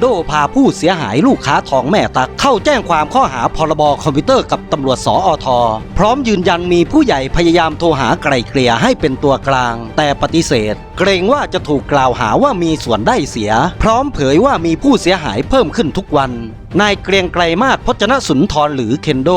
โด พาผู้เสียหายลูกค้าทองแม่ตักเข้าแจ้งความข้อหาพรบคอมพิวเตอร์กับตำรวจสออทพร้อมยืนยันมีผู้ใหญ่พยายามโทรหาไกลเกลี่ยให้เป็นตัวกลาง แต่ปฏิเสธ เกรงว่าจะถูกกล่าวหาว่ามีส่วนได้เสีย พร้อมเผยว่ามีผู้เสียหายเพิ่มขึ้นทุกวันนายเกรียงไกรมาศพจนสุนทรหรือเคนโด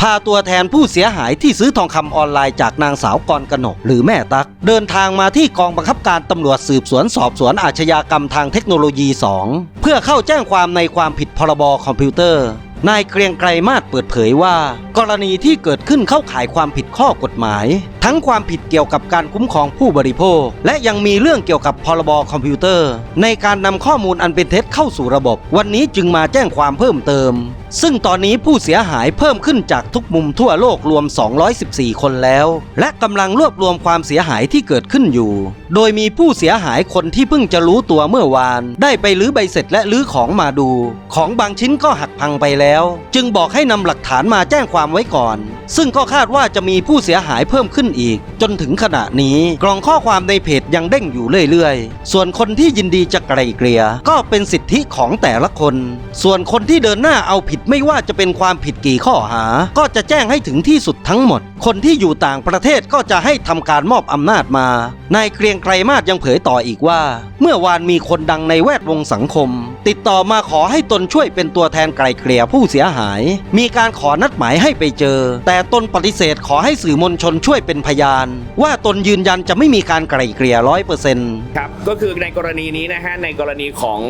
พาตัวแทนผู้เสียหายที่ซื้อทองคำออนไลน์จากนางสาวกรกนก หรือแม่ตัก เดินทางมาที่กองบังคับการตำรวจสืบสวนสอบสวนอาชญากรรมทางเทคโนโลยี 2 เพื่อเข้าแจ้งงความในความผิดพรบคอมพิวเตอร์ นายเกรียงไกรมาศเปิดเผยว่า กรณีที่เกิดขึ้นเข้าข่ายความผิดข้อกฎหมาย ทั้งความผิดเกี่ยวกับการคุ้มครองผู้บริโภค และยังมีเรื่องเกี่ยวกับพรบคอมพิวเตอร์ ในการนำข้อมูลอันเป็นเท็จเข้าสู่ระบบ วันนี้จึงมาแจ้งความเพิ่มเติมซึ่งตอนนี้ผู้เสียหายเพิ่มขึ้นจากทุกมุมทั่วโลกรวม 214 คนแล้ว และกำลังรวบรวมความเสียหายที่เกิดขึ้นอยู่ โดยมีผู้เสียหายคนที่เพิ่งจะรู้ตัวเมื่อวาน ได้ไปลื้อใบเสร็จและลื้อของมาดู ของบางชิ้นก็หักพังไปแล้ว จึงบอกให้นำหลักฐานมาแจ้งความไว้ก่อน ซึ่งก็คาดว่าจะมีผู้เสียหายเพิ่มขึ้นอีก จนถึงขณะนี้กล่องข้อความในเพจยังเด้งอยู่เรื่อยๆ ส่วนคนที่ยินดีจะไกลเกลี่ยก็เป็นสิทธิของแต่ละคน ส่วนคนที่เดินหน้าเอาผิดไม่ว่าจะเป็นความผิดกี่ข้อหา ก็จะแจ้งให้ถึงที่สุดทั้งหมด คนที่อยู่ต่างประเทศก็จะให้ทำการมอบอำนาจมา นายเกรียงไกรมาศยังเผยต่ออีกว่า เมื่อวานมีคนดังในแวดวงสังคม ติดต่อมาขอให้ตนช่วยเป็นตัวแทนไกลเกลี่ยผู้เสียหาย มีการขอนัดหมายให้ไปเจอ แต่ตนปฏิเสธขอให้สื่อมวลชนช่วยเป็นพยาน ว่าตนยืนยันจะไม่มีการไกลเกลี่ยร้อยเปอร์เซ็นต์ครับก็คือในกรณีนี้นะฮะในกรณีของ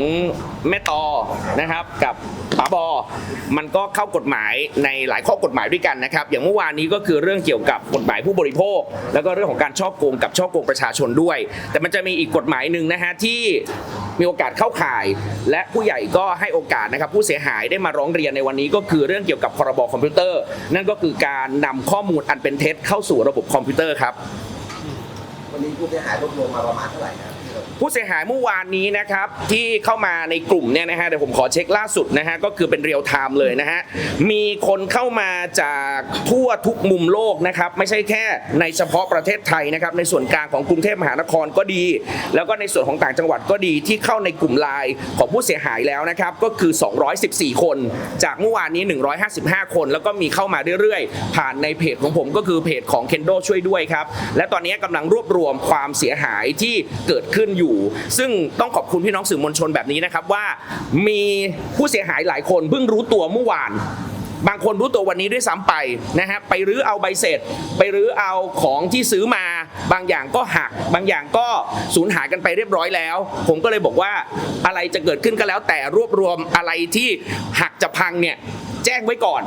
แม่ตอนะครับกับป๋าบอ มันก็เข้ากฎหมายในหลายข้อกฎหมายด้วยกันนะครับ อย่างเมื่อวานนี้ก็คือเรื่องเกี่ยวกับกฎหมายผู้บริโภค แล้วก็เรื่องของการช่อโกงกับช่อโกงประชาชนด้วย แต่มันจะมีอีกกฎหมายหนึ่งนะฮะที่มีโอกาสเข้าข่าย และผู้ใหญ่ก็ให้โอกาสนะครับผู้เสียหายได้มาร้องเรียนในวันนี้ ก็คือเรื่องเกี่ยวกับพรบคอมพิวเตอร์ นั่นก็คือการนำข้อมูลอันเป็นเท็จเข้าสู่ระบบคอมพิวเตอร์ครับวันนี้ผู้เสียหายรวบรวมมาประมาณเท่าไหร่นะครับ ผู้เสียหายเมื่อวานนี้นะครับที่เข้ามาในกลุ่มเนี่ยนะฮะเดี๋ยวผมขอเช็คล่าสุดนะฮะก็คือเป็นเรียลไทม์เลยนะฮะมีคนเข้ามาจากทั่วทุกมุมโลกนะครับไม่ใช่แค่ในเฉพาะประเทศไทยนะครับในส่วนกลางของกรุงเทพมหานครก็ดี แล้วก็ในส่วนของต่างจังหวัดก็ดีที่เข้าในกลุ่มไลน์ของผู้เสียหายแล้วนะครับก็คือ 214 คน จากเมื่อวานนี้ 155 คน แล้วก็มีเข้ามาเรื่อยๆ ผ่านในเพจของผมก็คือเพจของ Kendo ช่วยด้วยครับและตอนนี้กำลังรวบรวมความเสียหายที่เกิดขึ้นอยู่ซึ่งต้องขอบคุณพี่น้องสื่อมวลชนแบบนี้นะครับว่ามีผู้เสียหายหลายคนเพิ่งรู้ตัวเมื่อวานบางคนรู้ตัววันนี้ด้วยซ้ำไปนะฮะไปรื้อเอาใบเสร็จ ไปรื้อเอาของที่ซื้อมา บางอย่างก็หัก บางอย่างก็สูญหายกันไปเรียบร้อยแล้ว ผมก็เลยบอกว่าอะไรจะเกิดขึ้นก็แล้วแต่รวบรวมอะไรที่หักจะพังเนี่ยแจ้งไว้ก่อน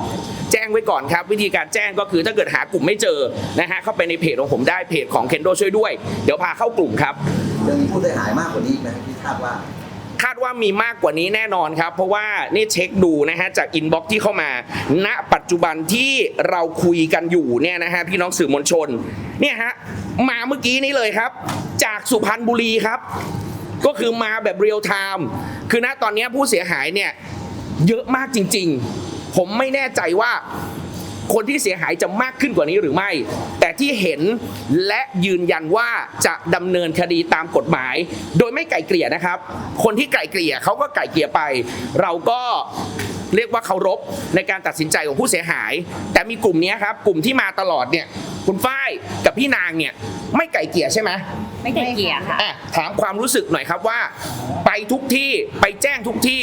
จ้งไว้ก่อนครับ วิธีการแจ้งก็คือถ้าเกิดหากลุ่มไม่เจอนะฮะเข้าไปในเพจของผมได้เพจของเคนโดช่วยด้วย เดี๋ยวพาเข้ากลุ่มครับยังมีผู้เสียหายมากกว่านี้อีกไหมที่คาดว่าคาดว่ามีมากกว่านี้แน่นอนครับ เพราะว่านี่เช็คดูนะฮะจากอินบ็อกที่เข้ามา ณ ปัจจุบันที่เราคุยกันอยู่เนี่ยนะฮะพี่น้องสื่อมวลชนเนี่ยฮะมาเมื่อกี้นี้เลยครับ จากสุพรรณบุรีครับ ก็คือมาแบบเรียลไทม์คือณตอนนี้ผู้เสียหายเนี่ยเยอะมากจริง ๆ ผมไม่แน่ใจว่าคนที่เสียหายจะมากขึ้นกว่านี้หรือไม่ แต่ที่เห็นและยืนยันว่าจะดำเนินคดีตามกฎหมาย โดยไม่ไก่เกลี่ยนะครับ คนที่ไก่เกลี่ยเขาก็ไก่เกลี่ยไป เราก็เรียกว่าเคารพในการตัดสินใจของผู้เสียหาย แต่มีกลุ่มนี้ครับ กลุ่มที่มาตลอดเนี่ย คุณฝ้ายกับพี่นางเนี่ยไม่ไก่เกลี่ยใช่ไหมไม่ไกลเกลี่ยค่ะ อะถามความรู้สึกหน่อยครับว่า ไปทุกที่ไปแจ้งทุกที่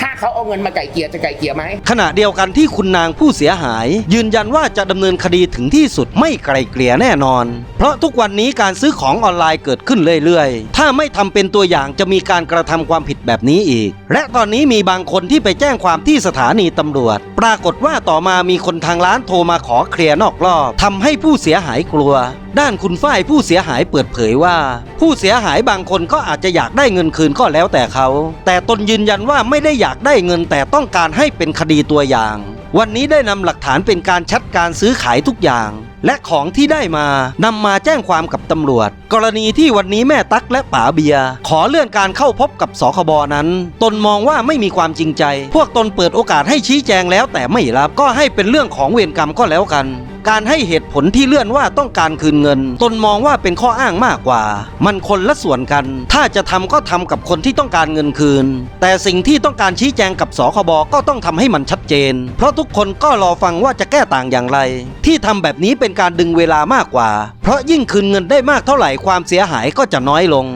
ถ้าเขาเอาเงินมาไก่เกลี่ยจะไก่เกลี่ยไหม ขณะเดียวกันที่คุณนางผู้เสียหาย ยืนยันว่าจะดำเนินคดีถึงที่สุดไม่ไกลเกลี่ยแน่นอน เพราะทุกวันนี้การซื้อของออนไลน์เกิดขึ้นเรื่อยๆ ถ้าไม่ทำเป็นตัวอย่างจะมีการกระทำความผิดแบบนี้อีก และตอนนี้มีบางคนที่ไปแจ้งความที่สถานีตำรวจ ปรากฏว่าต่อมามีคนทางร้านโทรมาขอเคลียร์นอกรอบทำให้ผู้เสียหายกลัว ด้านคุณฝ้ายผู้เสียหายเปิดเผยว่า ผู้เสียหายบางคนก็อาจจะอยากได้เงินคืนก็แล้วแต่เขา แต่ตนยืนยันว่าไม่ได้อยากได้เงินแต่ต้องการให้เป็นคดีตัวอย่าง วันนี้ได้นำหลักฐานเป็นการชัดการซื้อขายทุกอย่าง และของที่ได้มานำมาแจ้งความกับตำรวจ กรณีที่วันนี้แม่ตั๊กและป๋าเบีย ขอเลื่อนการเข้าพบกับสคบนั้น ตนมองว่าไม่มีความจริงใจ พวกตนเปิดโอกาสให้ชี้แจงแล้วแต่ไม่รับก็ให้เป็นเรื่องของเวรกรรมก็แล้วกัน การให้เหตุผลที่เลื่อนว่าต้องการคืนเงิน ตนมองว่าเป็นข้ออ้างมากกว่า มันคนละส่วนกัน ถ้าจะทำก็ทำกับคนที่ต้องการเงินคืน แต่สิ่งที่ต้องการชี้แจงกับสคบก็ต้องทำให้มันชัดเจน เพราะทุกคนก็รอฟังว่าจะแก้ต่างอย่างไร ที่ทำแบบนี้เป็นการดึงเวลามากกว่า เพราะยิ่งคืนเงินได้มากเท่าไหร่ความเสียหายก็จะน้อยลง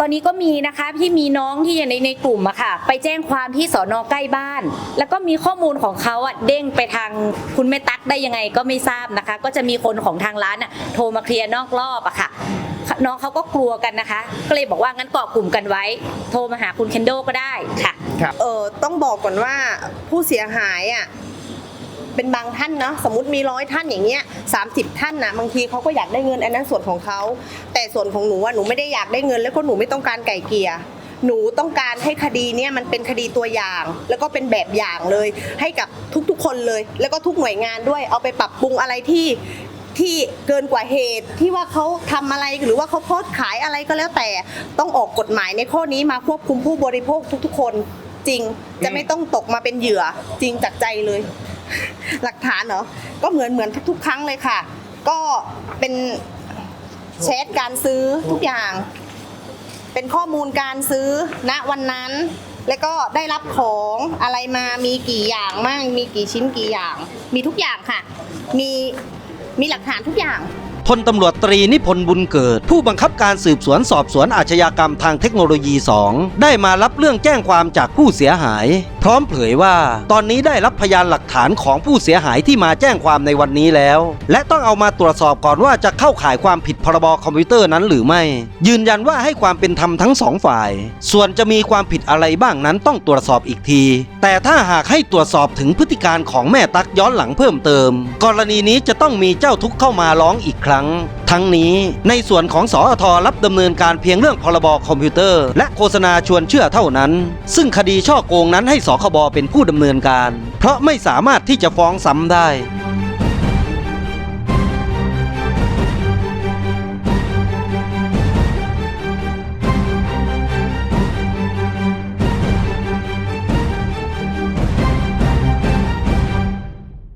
ตอนนี้ก็มีนะคะที่มีน้องที่อยู่ในในกลุ่มอะค่ะ ไปแจ้งความที่สอนอใกล้บ้าน แล้วก็มีข้อมูลของเขาอะเด้งไปทางคุณแม่ตั๊กได้ยังไงก็ไม่ทราบนะคะ ก็จะมีคนของทางร้านอะโทรมาเคลียร์นอกรอบอะค่ะน้องเขาก็กลัวกันนะคะ ก็เลยบอกว่างั้นเกาะกลุ่มกันไว้ โทรมาหาคุณเคนโดก็ได้ค่ะเออต้องบอกก่อนว่าผู้เสียหายอะ เป็นบางท่านเนาะสมมติมีร้อยท่านอย่างเงี้ยสาท่านนะบางทีเขาก็อยากได้เงินอันนั้นส่วนของเขาแต่ส่วนของหนูว่าหนูไม่ได้อยากได้เงิน แล้วก็หนูไม่ต้องการไก่เกลียหนูต้องการให้คดีเนี้ยมันเป็นคดีตัวอย่าง แล้วก็เป็นแบบอย่างเลย ให้กับทุกๆคนเลย แล้วก็ทุกหน่วยงานด้วยเอาไปปรับปรุงอะไรที่ที่เกินกว่าเหตุที่ว่าเขาทำอะไรหรือว่าเขาโพสขายอะไรก็แล้วแต่ต้องออกกฎหมายในข้อนี้มาควบคุมผู้บริโภคทุกๆ คนจริง จะไม่ต้องตกมาเป็นเหยื่อจริงจากใจเลย หลักฐานเหรอ ก็เหมือนเหมือนทุกๆครั้งเลยค่ะ ก็เป็นแชทการซื้อทุกอย่าง เป็นข้อมูลการซื้อณวันนั้น แล้วก็ได้รับของอะไรมามีกี่อย่างมั่งมีกี่ชิ้นกี่อย่าง มีทุกอย่างค่ะ มีมีหลักฐานทุกอย่าง พลตำรวจตรีนิพนธ์บุญเกิด ผู้บังคับการสืบสวนสอบสวนอาชญากรรมทางเทคโนโลยี 2 ได้มารับเรื่องแจ้งความจากผู้เสียหาย พร้อมเผยว่า ตอนนี้ได้รับพยานหลักฐานของผู้เสียหายที่มาแจ้งความในวันนี้แล้ว และต้องเอามาตรวจสอบก่อนว่าจะเข้าข่ายความผิดพรบคอมพิวเตอร์นั้นหรือไม่ ยืนยันว่าให้ความเป็นธรรมทั้งสองฝ่าย ส่วนจะมีความผิดอะไรบ้างนั้นต้องตรวจสอบอีกที แต่ถ้าหากให้ตรวจสอบถึงพฤติการของแม่ตักย้อนหลังเพิ่มเติม กรณีนี้จะต้องมีเจ้าทุกข์เข้ามาร้องอีกครัรั้ง ทั้งนี้ในส่วนของสอทรับดำเนินการเพียงเรื่องพรบคอมพิวเตอร์ และโฆษณาชวนเชื่อเท่านั้น ซึ่งคดีช่อโกงนั้นให้สคบเป็นผู้ดำเนินการ เพราะไม่สามารถที่จะฟ้องซ้ำได้